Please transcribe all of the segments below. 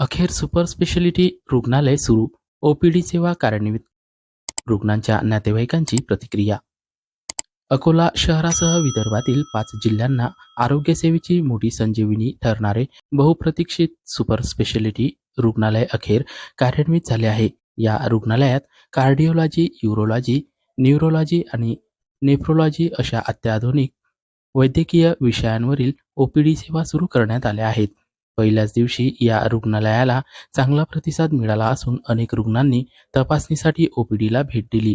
अखेर super speciality रुग्णालय सुरू ओपीडी सेवा कार्यान्वित रुग्णांच्या नातेवाईकांची प्रतिक्रिया. अकोला शहरासह विदर्भातील पाच जिल्ह्यांना आरोग्य सेवेची मोठी संजीवनी ठरणारे बहुप्रतीक्षित सुपर स्पेशालिटी रुग्णालय अखेर कार्यान्वित झाले आहे. या रुग्णालयात कार्डिओलॉजी युरोलॉजी न्यूरोलॉजी आणि नेफ्रोलॉजी अशा अत्याधुनिक वैद्यकीय विषयांवरील ओपीडी सेवा सुरू करण्यात आल्या आहेत. पहिल्याच दिवशी या रुग्णालयाला चांगला प्रतिसाद मिळाला असून अनेक रुग्णांनी तपासणीसाठी ओपीडीला भेट दिली.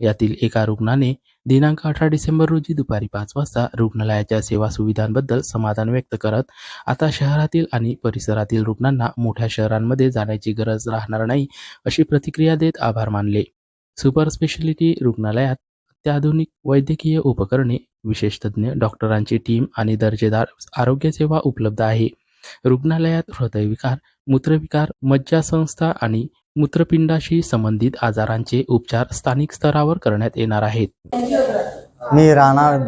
यातील एका रुग्णाने दिनांक अठरा डिसेंबर रोजी दुपारी पाच वाजता रुग्णालयाच्या सेवा सुविधांबद्दल समाधान व्यक्त करत आता शहरातील आणि परिसरातील रुग्णांना मोठ्या शहरांमध्ये जाण्याची गरज राहणार नाही अशी प्रतिक्रिया देत आभार मानले. सुपर स्पेशालिटी रुग्णालयात अत्याधुनिक वैद्यकीय उपकरणे विशेष तज्ज्ञ डॉक्टरांची टीम आणि दर्जेदार आरोग्य सेवा उपलब्ध आहे. रुग्णालयात हृदयविकार मूत्रविकार मज्जासंस्था आणि मूत्रपिंडाशी संबंधित आजारांचे उपचार स्थानिक स्तरावर करण्यात येणार आहेत. मी राहणार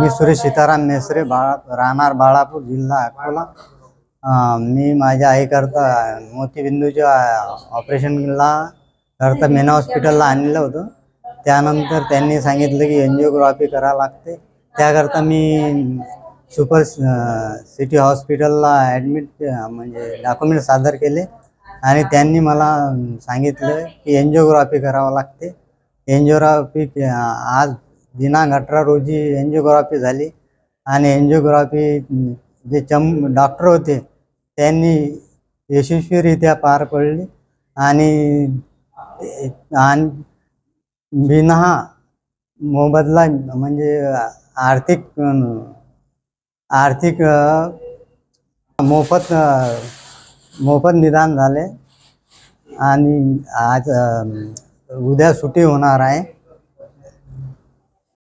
मी सुरेश सीताराम मेसरे बाळा राहणार बाळापूर जिल्हा अकोला. मी माझ्या आईकरता मोतीबिंदूच्या ऑपरेशनला करता मेना हॉस्पिटलला आणलं होतं. त्यानंतर त्यांनी सांगितलं की एनजिओग्राफी करावं लागते. त्याकरता मी सुपर सिटी हॉस्पिटलला ॲडमिट म्हणजे डॉक्युमेंट सादर केले. आणि त्यांनी मला सांगितलं की एन्जिओग्राफी करावं लागते. एन्जिओग्राफी आज दिनांक अठरा रोजी एन्जिओग्राफी झाली. आणि एन्जिओग्राफी जे चम डॉक्टर होते त्यांनी यशस्वीरित्या पार पडली. आणि आणि बिना मोबदला म्हणजे आर्थिक आर्थिक मोफत मोफत निदान झाले. आणि आज उद्या सुट्टी होणार आहे.